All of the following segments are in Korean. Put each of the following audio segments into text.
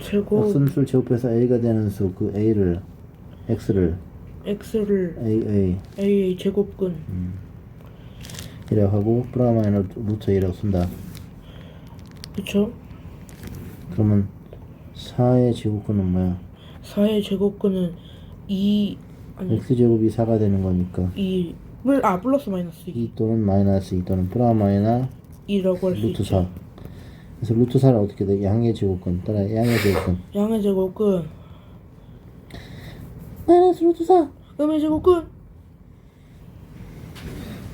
제곱 x함수를 제곱해서 a가 되는 수 그 a를 x를 x를 a a a 제곱근 이라고 하고 프라마이너 루트 a라고 쓴다. 그쵸? 그러면 4의 제곱근은 뭐야? 4의 제곱근은 2 아니 x 제곱이 4가 되는 거니까 2 플, 아 플러스 마이너스 2 2 또는 마이너스 2 또는 프라마이너 2라고 할 수 루트 있죠 4. 그래서 루트 4를 어떻게 돼? 양의 제곱근 따라 양의 제곱근 양의 제곱근 마이너스 루트 4. 음의 제곱근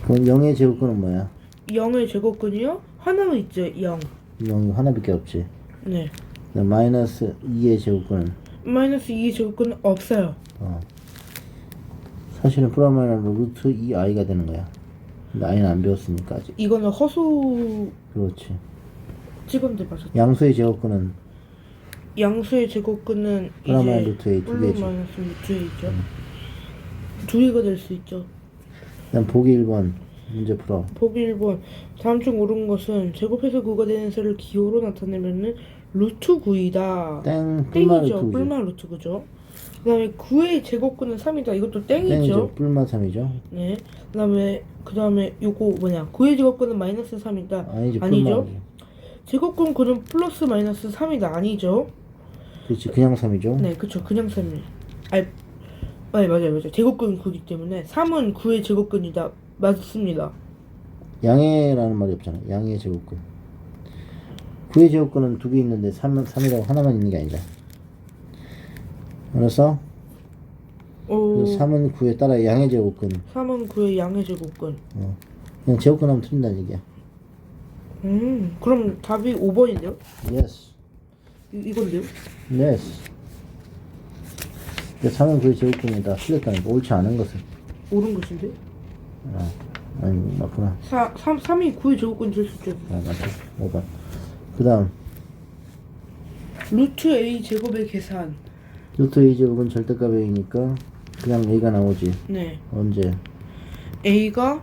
그럼 0의 제곱근은 뭐야? 0의 제곱근이요? 하나만 있죠 0 0 하나밖에 없지. 네 그다음 마이너스 2의 제곱근은 마이너스 2의 제곱근은 없어요 어. 사실은 프라마이너로 루트 2i가 되는 거야. 근데 i는 안 배웠으니까 아직. 이거는 허수 그렇지. 찍었는데 맞았죠? 양수의 제곱근은? 양수의 제곱근은 프라마이너 이제 루트 a 두 플러스 개지. 마이너스 루트 a죠. 두 개가 될 수 있죠. 그다음 보기 1번 문제 풀어. 보기 1번. 다음 중 옳은 것은 제곱해서 9가 되는 수를 기호로 나타내면은 루트 9이다. 땡 뿔마 땡이죠. 루트 뿔마 루트 그죠. 그 다음에 9의 제곱근은 3이다. 이것도 땡이죠. 땡이죠. 뿔마 3이죠. 네. 그 다음에 그 다음에 요거 뭐냐. 9의 제곱근은 마이너스 3이다. 아니지 아니죠? 뿔마. 제곱근 9는 플러스 마이너스 3이다 아니죠 그렇지 그냥 3이죠. 네 그쵸 그냥 3이 아니 아니 맞아요 맞아요 제곱근 9이기 때문에 3은 9의 제곱근이다 맞습니다 양해라는 말이 없잖아. 양해 제곱근. 9의 제곱근은 두 개 있는데 3은 3이라고 하나만 있는 게 아니다. 알았어? 오 3은 9에 따라 양의 제곱근. 3은 9의 양의 제곱근 어. 그냥 제곱근 하면 틀린다는 얘기야. 음 그럼 답이 5번인데요? Yes. 이, 이건데요? Yes. 3은 9의 제곱근이다. 틀렸다는 거. 옳지 않은 것을. 옳은 것인데? 어. 아니 맞구나. 4, 3, 3이 9의 제곱근이 될 수 있죠 아 맞다. 5번. 그 다음 루트 A 제곱의 계산 루트 A 제곱은 절대값 A니까 그냥 A가 나오지. 네 언제? A가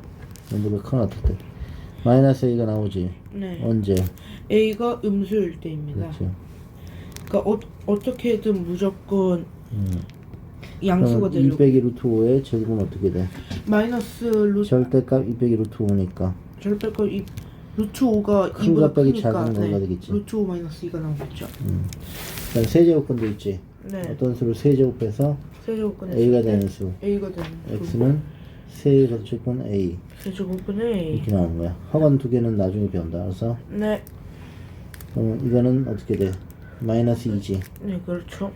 연도가 큰일 났을 때. 마이너스 A가 나오지. 네 언제? A가 음수일 때입니다 그렇지. 그러니까 어, 어떻게든 무조건 음. 양수가 그러면 2 되려고 빼기 루트 5의 제곱은 어떻게 돼? 마이너스 루트 절대값 2 빼기 루트 5니까 절대값 이 루트 5가 큰 2보다 거 빼기 크니까 작은 거가 되겠지. 루트 5 마이너스 2가 나오겠죠 그다음 세제곱근도 있지. 네 어떤 수를 세제곱해서 세제곱근에 A가 되는 수. A가 되는 X는 A 세제곱근에 A 이렇게 나오는 거야. 학원 두 개는 나중에 배운다. 알았어? 네, 그러면 이거는 어떻게 돼? 마이너스 2지. 네 그렇죠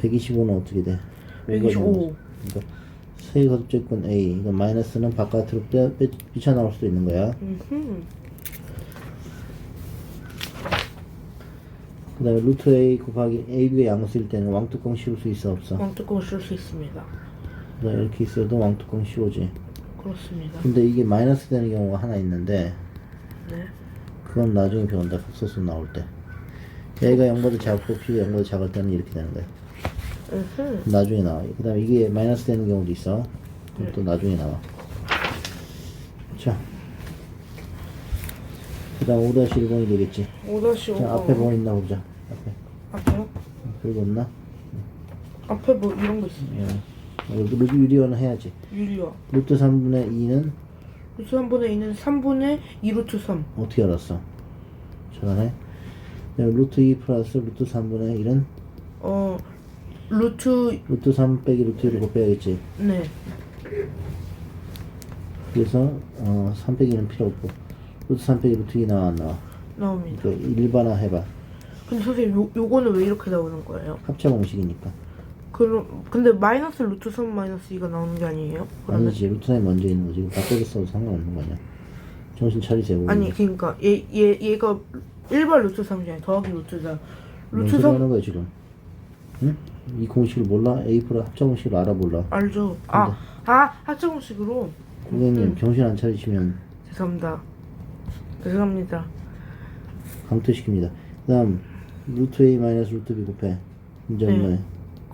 125는 어떻게 돼? 125 그러니까 세제곱근 A. 이거 마이너스는 바깥으로 빼, 빼, 비쳐나올 수도 있는 거야. 음흠. 그 다음에 루트 A 곱하기 AB가 양수일 때는 왕뚜껑 씌울 수 있어 없어? 왕뚜껑을 쓸수 있습니다 그다음에 이렇게 있어도 왕뚜껑 씌우지. 그렇습니다 근데 이게 마이너스 되는 경우가 하나 있는데 네 그건 나중에 배운다. 극소수 나올 때. A가 0보다 작고 B가 0보다 작을 때는 이렇게 되는 거야. 음흠. 나중에 나와. 그 다음에 이게 마이너스 되는 경우도 있어. 그럼 또 나중에 나와. 자. 그 다음 5-1번이 되겠지. 5-5 자, 앞에 뭐 있나 보자. 앞에. 앞에요? 긁었나? 앞에 뭐 이런 거 있어요 예. 어, 루트 유리어는 해야지. 유리화 루트 3분의 2는 루트 3분의 2는 3분의 2루트 3 어떻게 알았어? 잘하네. 루트 2 플러스 루트 3분의 1은 어, 루트, 루트 3 빼기 루트 1을 곱해야겠지. 네. 그래서 어, 3 빼기 는 필요 없고 루트 3 빼기 루트 2 나와 안 나와? 나옵니다. 그 일반화 해봐. 근데 선생님, 요, 요거는 왜 이렇게 나오는 거예요? 합차 공식이니까. 그럼, 근데 마이너스 루트 3 마이너스 2가 나오는 게 아니에요? 그러면? 아니지 루트 3이 먼저 있는 거지. 이거 바꿔서 써도 상관없는 거냐. 정신 차리세요. 아니, 그니까, 얘, 얘, 얘가 일반 루트 3이잖아요. 더하기 루트 4. 뭔 루트 소리 3, 하는 거야 지금? 응? 이 공식을 몰라? A 플러스 합차 공식을 알아 몰라? 알죠? 아, 아, 합정식으로. 선생님 정신 안 차리시면 죄송합니다. 죄송합니다. 강퇴시킵니다. 그 다음 루트 A 마이너스 루트 B 곱해. 이제 네.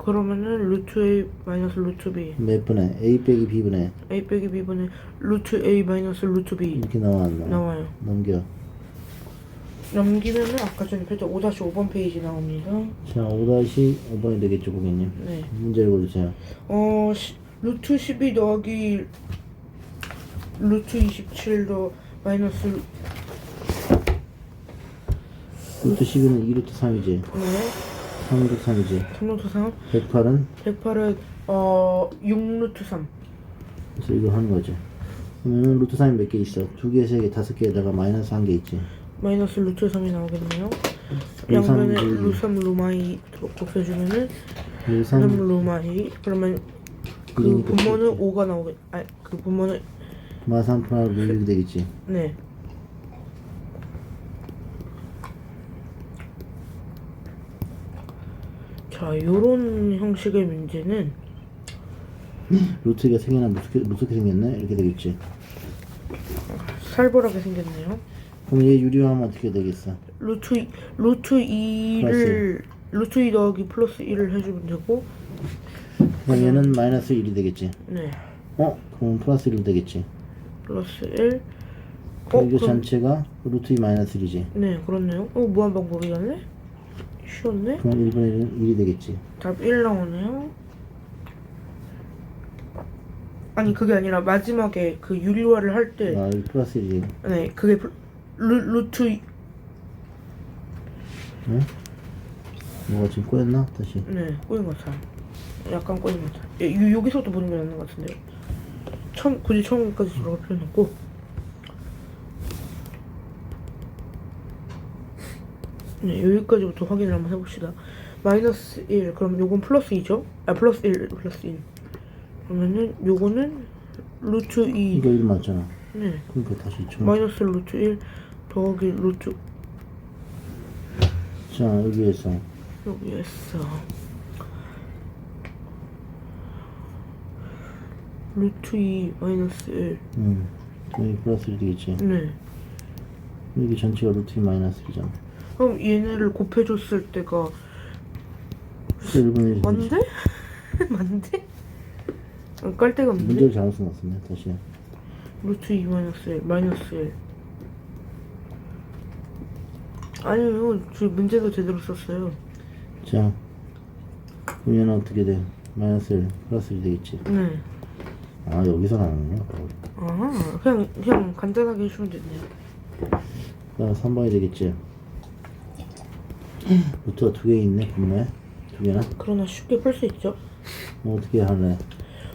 그러면은 루트 A 마이너스 루트 B. 몇 분의 A 빼기 B분의 A 빼기 B분의 루트 A 마이너스 루트 B. 이렇게 나와 안 나와? 나와요. 넘겨. 넘기면은 아까 전에 뺐던 5-5번 페이지 나옵니다. 자, 5-5번이 되겠죠, 고객님. 네. 문제 읽어주세요. 어, 시, 루트 12 더하기 루트 27더 마이너스 루트 12는 2루트 3이지. 네. 3루트 3이지. 3루트 3. 108은 108은 어 6루트 3. 그래서 이걸 하는 거죠. 그러면 루트 3이 몇 개 있어? 두 개, 세 개, 다섯 개에다가 마이너스 한 개 있지. 마이너스 루트 3이 나오겠네요. 양면에 루이. 루삼 루마이 곱해주면은 그리고 3 3, 루마이 그러면 그 분모는 그렇지. 5가 나오겠 아니 그 분모는 마산 프라루 이렇게 되겠지. 네. 자, 요런 형식의 문제는 루트가 세 개나 무섭게, 무섭게 생겼네? 이렇게 되겠지. 살벌하게 생겼네요. 그럼 얘 유리화하면 어떻게 되겠어? 루트 이- 루트 2를 루트 2 더하기 플러스 1을 해주면 되고 그럼 얘는 마이너스 1이 되겠지. 네 어? 그럼 플러스 1이 되겠지. 플러스 1 어? 그럼 그럼 전체가 루트 2 마이너스 1이지. 네 그렇네요 어 무한 방법이었네 쉬웠네 그럼 1분의 1은 1이 되겠지. 답 1 나오네요 아니 그게 아니라 마지막에 그 유리화를 할 때 아, 플러스 1이. 네 그게 플- 루, 루트 이- 응? 뭐가 지금 꼬였나? 다시. 네 꼬인 것 같아요 약간 꼬인 것 같아요 예, 요, 여기서부터 보는 게 맞는 것 같은데요 처음 굳이 처음까지 들어갈 필요는 없고 네 여기까지부터 확인을 한번 해봅시다 마이너스 1 그럼 요건 플러스 2죠? 아 플러스 1 플러스 1 그러면은 요거는 루트 2 이거 1 맞잖아. 네 그러니까 다시 좀. 마이너스 루트 1 더하기 루트 자, 여기에서 여기에서 루트 2 마이너스 1 음. 여기 플러스 1 되겠지. 네. 여기 전체가 루트 2 마이너스 1이잖아. 그럼 얘네를 곱해줬을 때가 1분의 1. 맞는데? 맞는데? 어, 깔 데가 없는데? 문제를 잘못 쓴것 같습니다. 다시. 루트 2 마이너스 1 마이너스 1 아니요 저 문제도 제대로 썼어요 자, 얘는 어떻게 돼? 마이너스 1, 플러스 1 되겠지. 네. 아, 여기서 나오는구나. 아 그냥 그냥 간단하게 해주면 됐네요 자, 3번이 되겠지. 루트가 두 개 있네, 분모에. 두 개나? 그러나 쉽게 풀 수 있죠 뭐 어떻게 할래?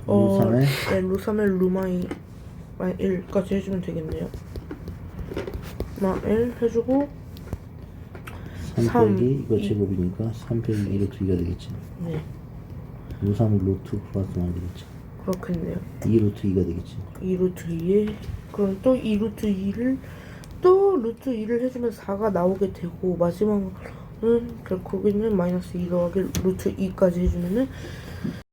어, 3에 네, 루사멜 루마이 마이 1까지 해주면 되겠네요. 마1 해주고 3 삼, 빼기 이거 이. 제곱이니까 3 빼기 2 루트 2가 되겠지. 네3 루트 플러스 1 되겠지. 그렇겠네요. 2 루트 2가 되겠지. 2 루트 2에 그럼 또 2 루트 2를 또 루트 2를 해주면 4가 나오게 되고 마지막 은 결국에는 마이너스 2 더하기 루트 2까지 해주면은